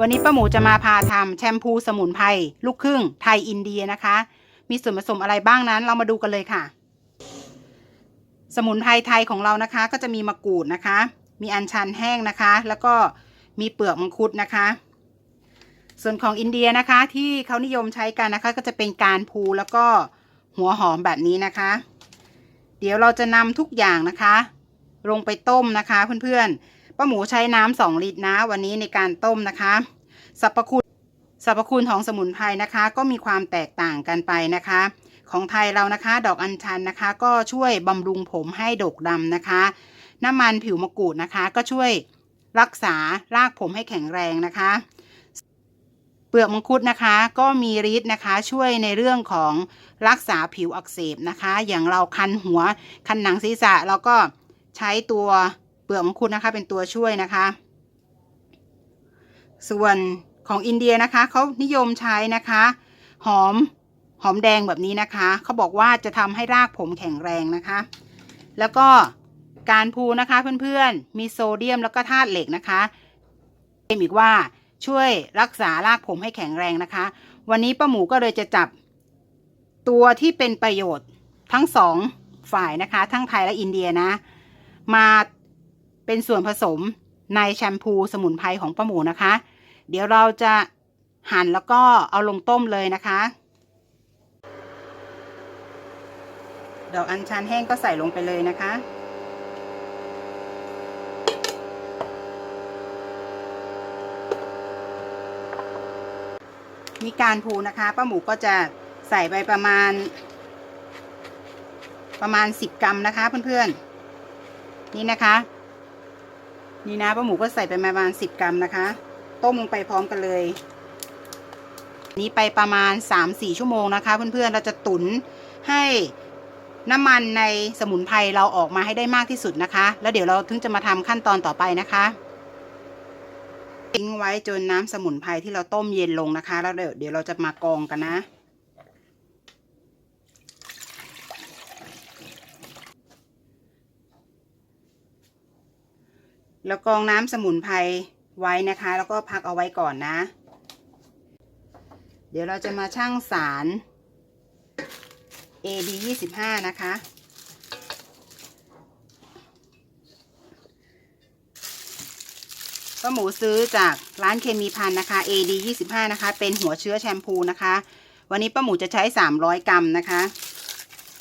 วันนี้ป้าหมูจะมาพาทำแชมพูสมุนไพรลูกครึ่งไทยอินเดียนะคะ มีส่วนผสมอะไรบ้างนั้น เรามาดูกันเลยค่ะ สมุนไพรไทยของเรานะคะ ก็จะมีมะกรูดนะคะ มีอัญชันแห้งนะคะ แล้วก็มีเปลือกมังคุดนะคะ ส่วนของอินเดียนะคะ ที่เขานิยมใช้กันนะคะ ก็จะเป็นการพูแล้วก็หัวหอมแบบนี้นะคะ เดี๋ยวเราจะนำทุกอย่างนะคะ ลงไปต้มนะคะเพื่อนๆป้าหมูใช้น้ำสองลิตรนะ วันนี้ในการต้มนะคะสรรพคุณสรรพคุณของสมุนไพรนะคะ ก็มีความแตกต่างกันไปนะคะ ของไทยเรานะคะ ดอกอัญชันนะคะ ก็ช่วยบำรุงผมให้ดกดำนะคะ น้ำมันผิวมะกรูดนะคะ ก็ช่วยรักษารากผมให้แข็งแรงนะคะ เปลือกมังคุดนะคะ ก็มีฤทธิ์นะคะ ช่วยในเรื่องของรักษาผิวอักเสบนะคะ อย่างเราคันหัวคันหนังศีรษะเราก็ ใช้ตัวเปลือกมังคุดนะคะ เป็นตัวช่วยนะคะ ส่วนของอินเดียนะคะเขานิยมใช้นะคะ หอมหอมแดงแบบนี้นะคะเขาบอกว่าจะทำให้รากผมแข็งแรงนะคะ แล้วก็การพูนะคะเพื่อนๆ มีโซเดียมแล้วก็ธาตุเหล็กนะคะเอ็มอีกว่าช่วยรักษารากผมให้แข็งแรงนะคะ วันนี้ป้าหมูก็เลยจะจับตัวที่เป็นประโยชน์ทั้งสองฝ่ายนะคะ ทั้งไทยและอินเดียนะ มาเป็นส่วนผสมในแชมพูสมุนไพรของป้าหมูนะคะ เดี๋ยวเราจะหั่นแล้วก็เอาลงต้มเลยนะคะดอกอัญชันแห้งก็ใส่ลงไปเลยนะคะ มีการพูนะคะป้าหมูก็จะใส่ไปประมาณ ประมาณสิบกรัมนะคะเพื่อนๆ นี่นะคะ นี่นะป้าหมูก็ใส่ไปประมาณสิบกรัมนะคะ ต้มลงไปพร้อมกันเลย นี้ไปประมาณสามสี่ชั่วโมงนะคะ เพื่อนๆ เราจะตุ๋นให้น้ำมันในสมุนไพรเราออกมาให้ได้มากที่สุดนะคะ แล้วเดี๋ยวเราถึงจะมาทำขั้นตอนต่อไปนะคะทิ้งไว้จนน้ำสมุนไพรที่เราต้มเย็นลงนะคะ แล้วเดี๋ยวเดี๋ยวเราจะมากองกันนะ แล้วกรองน้ำสมุนไพรไว้นะคะ แล้วก็พักเอาไว้ก่อนนะ เดี๋ยวเราจะมาชั่งสาร AD 25 นะคะป้าหมูซื้อจากร้านเคมีพันนะคะ AD 25 นะคะ เป็นหัวเชื้อแชมพูนะคะ วันนี้ป้าหมูจะใช้ 300 กรัมนะคะ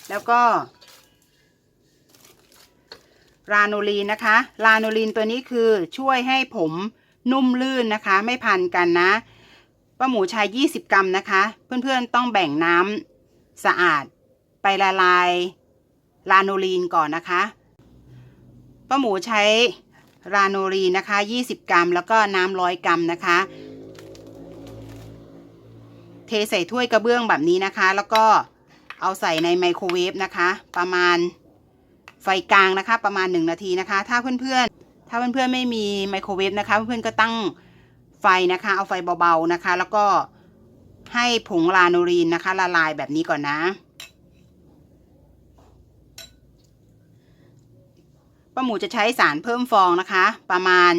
แล้วก็ ลาโนลีนนะคะ ลาโนลีนตัวนี้คือช่วยให้ผมนุ่มลื่นนะคะ ไม่พันกันนะป้าหมูใช้20 กรัมนะคะ เพื่อนๆต้องแบ่งน้ำสะอาดไปละลายลาโนลีนก่อนนะคะป้าหมูใช้ลาโนลีนนะคะ 20 กรัม แล้วก็น้ำร้อยกรัมนะคะ เทใส่ถ้วยกระเบื้องแบบนี้นะคะ แล้วก็เอาใส่ในไมโครเวฟนะคะ ประมาณ ไฟกลางนะคะ ประมาณ 1 นาทีนะคะ ถ้าเพื่อนๆ ถ้าเพื่อนๆไม่มีไมโครเวฟนะคะ เพื่อนๆก็ตั้งไฟนะคะ เอาไฟเบาๆนะคะ แล้วก็ให้ผงลาโนลีนนะคะ ละลายแบบนี้ก่อนนะ ป้าหมูจะใช้สารเพิ่มฟองนะคะ ประมาณ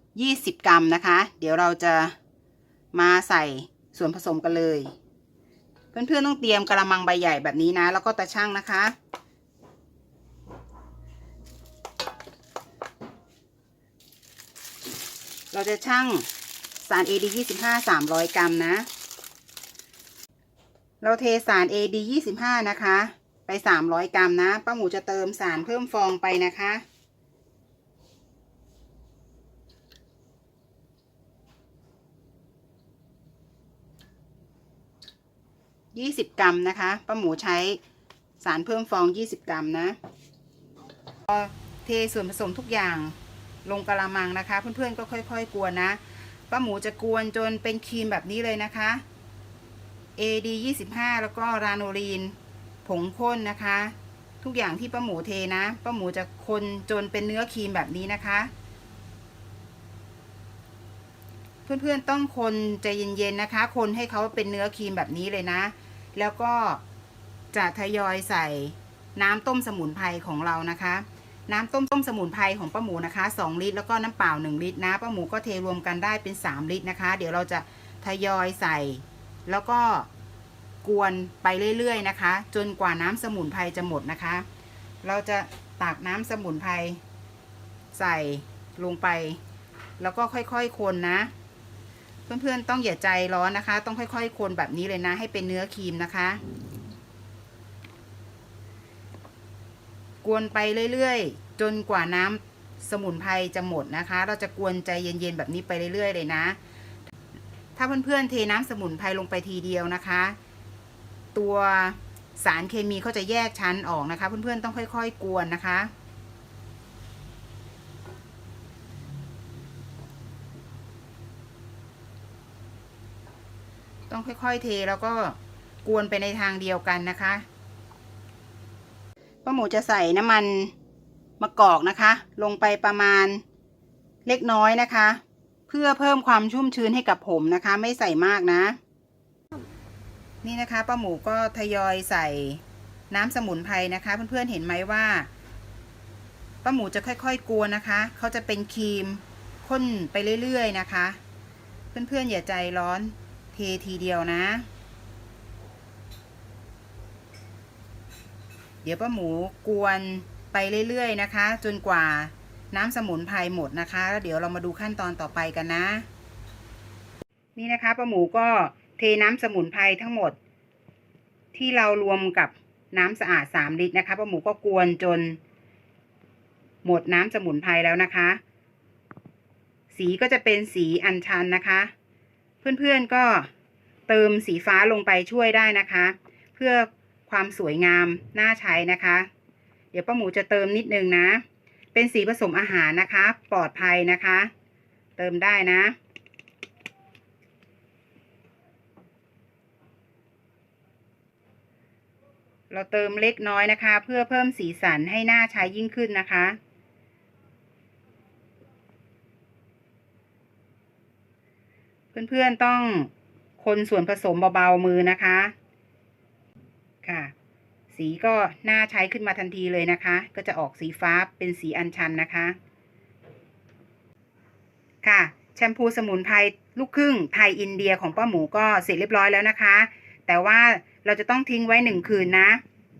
20 กรัมนะคะ เดี๋ยวเราจะมาใส่ส่วนผสมกันเลย เพื่อนๆต้องเตรียมกระมังใบใหญ่แบบนี้นะ แล้วก็ตะช่างนะคะ เราจะชั่งสาร AD 25 300 กรัมนะ เราเทสาร AD 25 นะคะ ไป 300 กรัมนะ ป้าหมูจะเติมสารเพิ่มฟองไปนะคะ20กรัมนะคะ ป้าหมูใช้สารเพิ่มฟอง20กรัมนะ เทส่วนผสมทุกอย่าง ลงกระมังนะคะ เพื่อนๆก็ค่อย ๆ กวนนะป้าหมูจะกวนจนเป็นครีมแบบนี้เลยนะคะ AD 25 แล้วก็ราโนลีน ผงข้นนะคะ ทุกอย่างที่ป้าหมูเทนะป้าหมูจะคนจนเป็นเนื้อครีมแบบนี้นะคะ เพื่อนๆต้องคนใจเย็นๆนะคะ คนให้เขาเป็นเนื้อครีมแบบนี้เลยนะ แล้วก็จะทยอยใส่น้ำต้มสมุนไพรของเรานะคะ น้ำต้มต้มสมุนไพรของป้าหมูนะคะ 2 ลิตร แล้วก็น้ำเปล่า 1 ลิตรนะป้าหมูก็เทรวมกันได้เป็น 3 ลิตรนะคะ เดี๋ยวเราจะทยอยใส่ แล้วก็กวนไปเรื่อยๆนะคะ จนกว่าน้ำสมุนไพรจะหมดนะคะ เราจะตักน้ำสมุนไพรใส่ลงไป แล้วก็ค่อยๆคนนะเพื่อนๆต้องอย่าใจร้อนนะคะ ต้องค่อยๆคนแบบนี้เลยนะ ให้เป็นเนื้อครีมนะคะ กวนไปเรื่อยๆ จนกว่าน้ำสมุนไพรจะหมดนะคะ เราจะกวนใจเย็นๆแบบนี้ไปเรื่อยๆ เลยนะ ถ้าเพื่อนๆเทน้ำสมุนไพรลงไปทีเดียวนะคะ ตัวสารเคมีเขาจะแยกชั้นออกนะคะ เพื่อนๆต้องค่อย ๆ กวนนะคะต้องค่อย ๆ เทแล้วก็กวนไปในทางเดียวกันนะคะ ป้าหมูจะใส่น้ำมันมะกอกนะคะ ลงไปประมาณเล็กน้อยนะคะ เพื่อเพิ่มความชุ่มชื้นให้กับผมนะคะ ไม่ใส่มากนะ นี่นะคะป้าหมูก็ทยอยใส่น้ำสมุนไพรนะคะ เพื่อนๆเห็นไหมว่าป้าหมูจะค่อยๆกวนนะคะเขาจะเป็นครีมข้นไปเรื่อยๆนะคะ เพื่อนๆอย่าใจร้อนเททีเดียวนะ เดี๋ยวป้าหมูกวนไปเรื่อยๆนะคะ จนกว่าน้ำสมุนไพรหมดนะคะแล้วเดี๋ยวเรามาดูขั้นตอนต่อไปกันนะ นี่นะคะป้าหมูก็เทน้ำสมุนไพรทั้งหมด ที่เรารวมกับน้ำสะอาดสามลิตรนะคะป้าหมูก็กวนจน หมดน้ำสมุนไพรแล้วนะคะ สีก็จะเป็นสีอัญชันนะคะ เพื่อนๆก็เติมสีฟ้าลงไปช่วยได้นะคะ เพื่อ ความสวยงามน่าใช้นะคะ เดี๋ยวป้าหมูจะเติมนิดนึงนะ เป็นสีผสมอาหารนะคะ ปลอดภัยนะคะ เติมได้นะ เราเติมเล็กน้อยนะคะ เพื่อเพิ่มสีสันให้หน้าใช้ยิ่งขึ้นนะคะเพื่อนๆต้องคนส่วนผสมเบาๆมือนะคะ ค่ะ สีก็น่าใช้ขึ้นมาทันทีเลยนะคะ ก็จะออกสีฟ้าเป็นสีอัญชันนะคะ ค่ะ แชมพูสมุนไพรลูกครึ่งไทยอินเดียของป้าหมูก็เสร็จเรียบร้อยแล้วนะคะ แต่ว่าเราจะต้องทิ้งไว้หนึ่งคืนนะ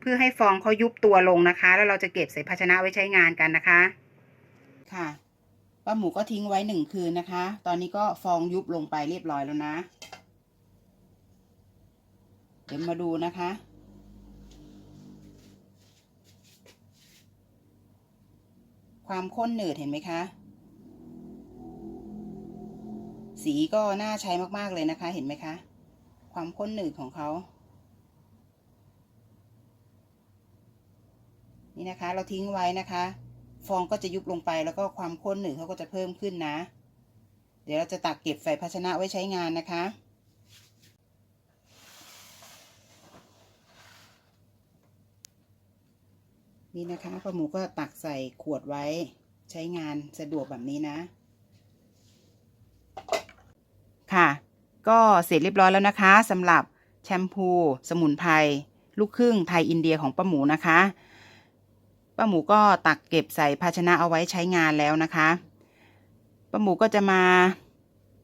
เพื่อให้ฟองเขายุบตัวลงนะคะ แล้วเราจะเก็บใส่ภาชนะไว้ใช้งานกันนะคะ ค่ะป้าหมูก็ทิ้งไว้หนึ่งคืนนะคะ ตอนนี้ก็ฟองยุบลงไปเรียบร้อยแล้วนะ เดี๋ยวมาดูนะคะ ความข้นหนืดเห็นไหมคะ สีก็น่าใช้มากๆเลยนะคะ เห็นไหมคะ ความข้นหนืดของเขา นี่นะคะ เราทิ้งไว้นะคะ ฟองก็จะยุบลงไปแล้วก็ความข้นหนืดเขาก็จะเพิ่มขึ้นนะ เดี๋ยวเราจะตักเก็บใส่ภาชนะไว้ใช้งานนะคะ นี่นะคะป้าหมูก็ตักใส่ขวดไว้ใช้งานสะดวกแบบนี้นะ ค่ะ ก็เสร็จเรียบร้อยแล้วนะคะสำหรับแชมพู สมุนไพรลูกครึ่งไทยอินเดียของป้าหมูนะคะป้าหมูก็ตักเก็บใส่ภาชนะเอาไว้ใช้งานแล้วนะคะป้าหมูก็จะมา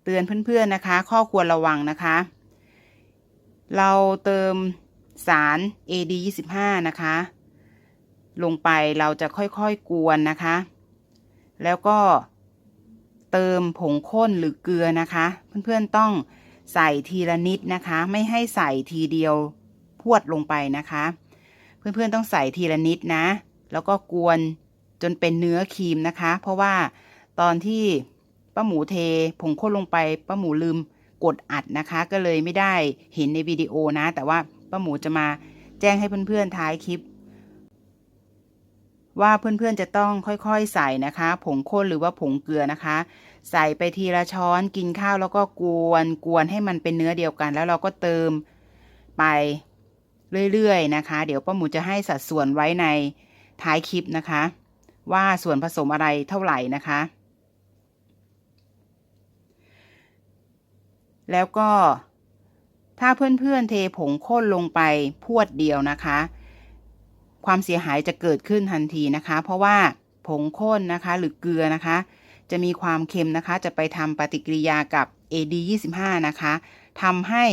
เตือนเพื่อนๆนะคะ ข้อควรระวังนะคะ เราเติมสาร AD 25 นะคะ ลงไปเราจะค่อยๆกวนนะคะ แล้วก็เติมผงข้นหรือเกลือนะคะ เพื่อนๆต้องใส่ทีละนิดนะคะ ไม่ให้ใส่ทีเดียวพวดลงไปนะคะ เพื่อนๆต้องใส่ทีละนิดนะ แล้วก็กวนจนเป็นเนื้อครีมนะคะ เพราะว่าตอนที่ป้าหมูเทผงข้นลงไปป้าหมูลืมกดอัดนะคะ ก็เลยไม่ได้เห็นในวิดีโอนะ แต่ว่าป้าหมูจะมาแจ้งให้เพื่อนๆท้ายคลิป ว่าเพื่อนๆจะต้องค่อยๆใส่นะคะ ผงข้นหรือว่าผงเกลือนะคะ ใส่ไปทีละช้อนกินข้าวแล้วก็กวนกวนให้มันเป็นเนื้อเดียวกัน แล้วเราก็เติมไปเรื่อยๆนะคะ เดี๋ยวป้าหมูจะให้สัดส่วนไว้ในท้ายคลิปนะคะ ว่าส่วนผสมอะไรเท่าไหร่นะคะ แล้วก็ถ้าเพื่อนๆเทผงข้นลงไปพวดเดียวนะคะ ความเสียหายจะเกิดขึ้นทันทีนะคะ เพราะว่าผงข้นนะคะหรือเกลือนะคะ จะมีความเค็มนะคะ จะไปทำปฏิกิริยากับ AD25 นะคะทำให้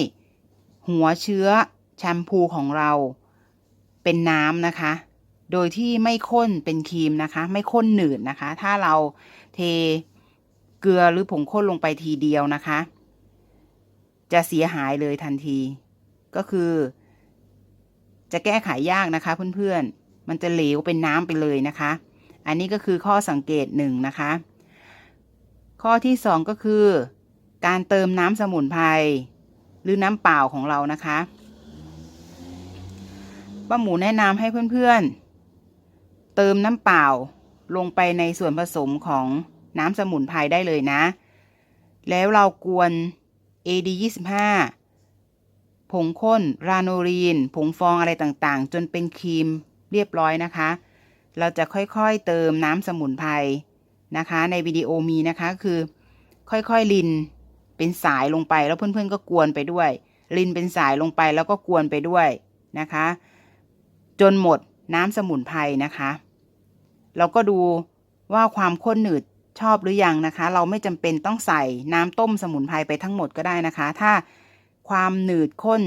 หัวเชื้อแชมพูของเราเป็นน้ำนะคะ โดยที่ไม่ข้นเป็นครีมนะคะ ไม่ข้นหนืดนะคะ ถ้าเราเทเกลือหรือผงข้นลงไปทีเดียวนะคะ จะเสียหายเลยทันที ก็คือ จะแก้ไขยากนะคะเพื่อนๆ มันจะเหลวเป็นน้ำไปเลยนะคะ อันนี้ก็คือข้อสังเกตหนึ่งนะคะ ข้อที่สองก็คือ การเติมน้ำสมุนไพรหรือน้ำเปล่าของเรานะคะป้าหมูแนะนำให้เพื่อนๆ เติมน้ำเปล่าลงไปในส่วนผสมของน้ำสมุนไพรได้เลยนะ แล้วเรากวน AD 25 ผงข้น ราโนลีน ผงฟองอะไรต่างๆ จนเป็นครีมเรียบร้อยนะคะ เราจะค่อยๆเติมน้ำสมุนไพรนะคะ ในวิดีโอมีนะคะคือ ค่อยๆลินเป็นสายลงไปแล้วเพื่อนๆก็กวนไปด้วย ลินเป็นสายลงไปแล้วก็กวนไปด้วยนะคะ จนหมดน้ำสมุนไพรนะคะ เราก็ดูว่าความข้นหนืดชอบหรือยังนะคะ เราไม่จำเป็นต้องใส่น้ำต้มสมุนไพรไปทั้งหมดก็ได้นะคะ ถ้า ความหนืดข้น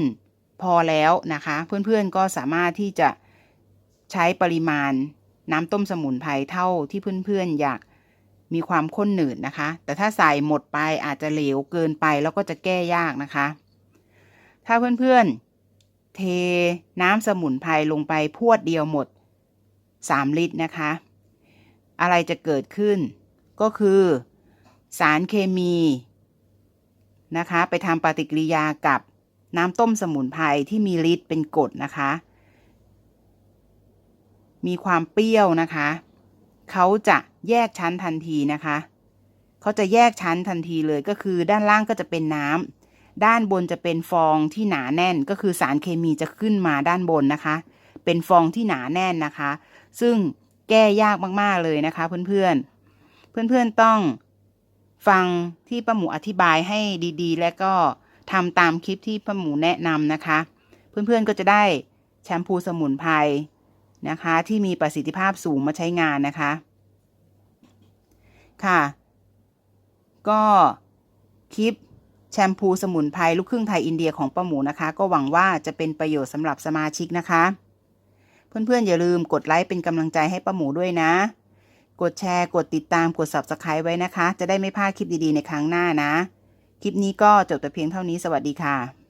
พอแล้วนะคะ เพื่อนๆก็สามารถที่จะใช้ปริมาณน้ำต้มสมุนไพรเท่าที่เพื่อนๆอยากมีความข้นหนืดนะคะ แต่ถ้าใส่หมดไปอาจจะเหลวเกินไปแล้วก็จะแก้ยากนะคะ ถ้าเพื่อนๆ เทน้ำสมุนไพรลงไปพวดเดียวหมด 3 ลิตรนะคะ อะไรจะเกิดขึ้น ก็คือ สารเคมี นะคะ ไปทำปฏิกิริยากับน้ำต้มสมุนไพรที่มีฤทธิ์เป็นกรดนะคะ มีความเปรี้ยวนะคะ เขาจะแยกชั้นทันทีนะคะ เขาจะแยกชั้นทันทีเลยก็คือด้านล่างก็จะเป็นน้ำด้านบนจะเป็นฟองที่หนาแน่น ก็คือสารเคมีจะขึ้นมาด้านบนนะคะ เป็นฟองที่หนาแน่นนะคะ ซึ่งแก้ยากมากๆเลยนะคะ เพื่อนๆ เพื่อนๆต้อง ฟังที่ป้าหมูอธิบายให้ดีๆ และก็ทำตามคลิปที่ป้าหมูแนะนำนะคะ เพื่อนๆก็จะได้แชมพูสมุนไพรนะคะ ที่มีประสิทธิภาพสูงมาใช้งานนะคะ ค่ะ ก็คลิปแชมพูสมุนไพรลูกครึ่งไทยอินเดียของป้าหมูนะคะ ก็หวังว่าจะเป็นประโยชน์สำหรับสมาชิกนะคะ เพื่อนๆอย่าลืมกดไลค์เป็นกำลังใจให้ป้าหมูด้วยนะ กดแชร์ กดติดตาม กด subscribe ไว้นะคะ จะได้ไม่พลาดคลิปดีๆในครั้งหน้านะ คลิปนี้ก็จบแต่เพียงเท่านี้ สวัสดีค่ะ